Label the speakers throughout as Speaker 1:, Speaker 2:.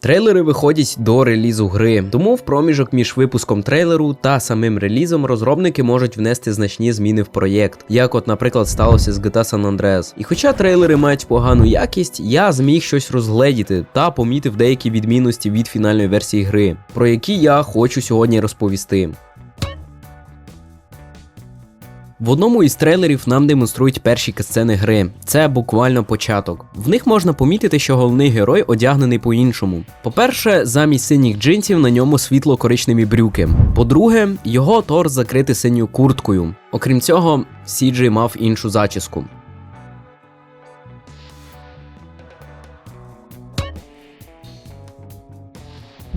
Speaker 1: Трейлери виходять до релізу гри, тому в проміжок між випуском трейлеру та самим релізом розробники можуть внести значні зміни в проєкт, як от, наприклад, сталося з GTA San Andreas. І хоча трейлери мають погану якість, я зміг щось розгледіти та помітив деякі відмінності від фінальної версії гри, про які я хочу сьогодні розповісти. В одному із трейлерів нам демонструють перші касцени гри. Це буквально початок. В них можна помітити, що головний герой одягнений по-іншому. По-перше, замість синіх джинсів на ньому світло-коричневі брюки. По-друге, його торс закритий синьою курткою. Окрім цього, Сіджей мав іншу зачіску.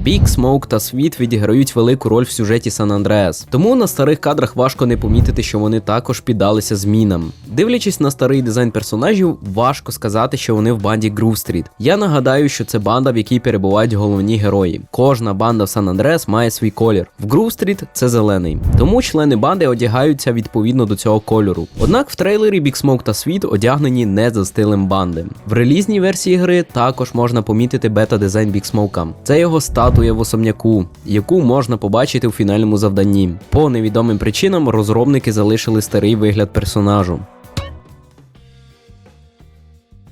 Speaker 1: Big Smoke та Світ відіграють велику роль в сюжеті Сан Андреас, тому на старих кадрах важко не помітити, що вони також піддалися змінам. Дивлячись на старий дизайн персонажів, важко сказати, що вони в банді Street. Я нагадаю, що це банда, в якій перебувають головні герої. Кожна банда в Сан Андреас має свій колір. В Street це зелений. Тому члени банди одягаються відповідно до цього кольору. Однак в трейлері Big Smoke та Світ одягнені не за стилем банди. В релізній версії гри також можна помітити бета-дизайн Big Smoke. Це його статуя в особняку, яку можна побачити у фінальному завданні. По невідомим причинам розробники залишили старий вигляд персонажу.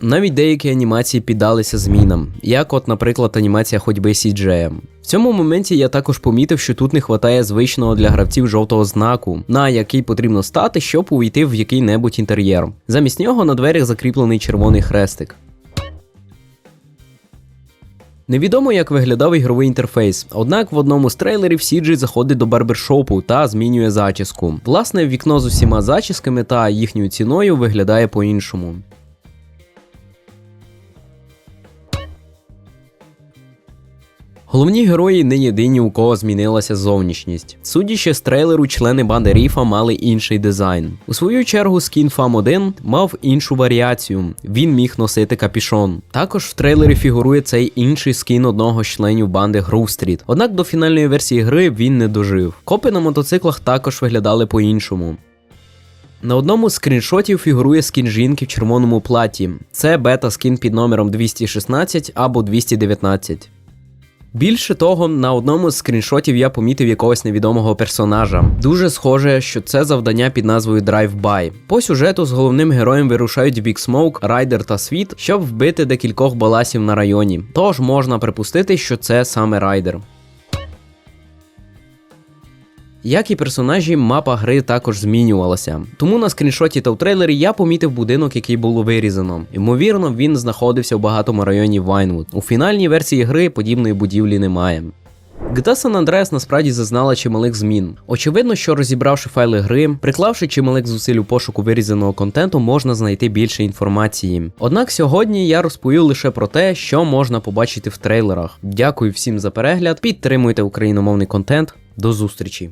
Speaker 1: Навіть деякі анімації піддалися змінам, як от, наприклад, анімація ходьби CGM. В цьому моменті я також помітив, що тут не вистачає звичного для гравців жовтого знаку, на який потрібно стати, щоб увійти в який-небудь інтер'єр. Замість нього на дверях закріплений червоний хрестик. Невідомо, як виглядав ігровий інтерфейс, однак в одному з трейлерів Сіджі заходить до барбершопу та змінює зачіску. Власне, вікно з усіма зачісками та їхньою ціною виглядає по-іншому. Головні герої не єдині, у кого змінилася зовнішність. Судячи з трейлеру, члени банди Ріфа мали інший дизайн. У свою чергу, скін Фам 1 мав іншу варіацію. Він міг носити капішон. Також в трейлері фігурує цей інший скін одного з членів банди Street. Однак до фінальної версії гри він не дожив. Копи на мотоциклах також виглядали по-іншому. На одному з скріншотів фігурує скін жінки в червоному платі. Це бета-скін під номером 216 або 219. Більше того, на одному з скріншотів я помітив якогось невідомого персонажа. Дуже схоже, що це завдання під назвою Drive-By. По сюжету з головним героєм вирушають Big Smoke, Райдер та Світ, щоб вбити декількох баласів на районі. Тож можна припустити, що це саме Райдер. Як і персонажі, мапа гри також змінювалася. Тому на скріншоті та в трейлері я помітив будинок, який було вирізано. Ймовірно, він знаходився в багатому районі Вайнвуд. У фінальній версії гри подібної будівлі немає. GTA San Andreas насправді зазнала чималих змін. Очевидно, що розібравши файли гри, приклавши чималих зусиль у пошуку вирізаного контенту, можна знайти більше інформації. Однак сьогодні я розповів лише про те, що можна побачити в трейлерах. Дякую всім за перегляд, підтримуйте україномовний контент. До зустрічі!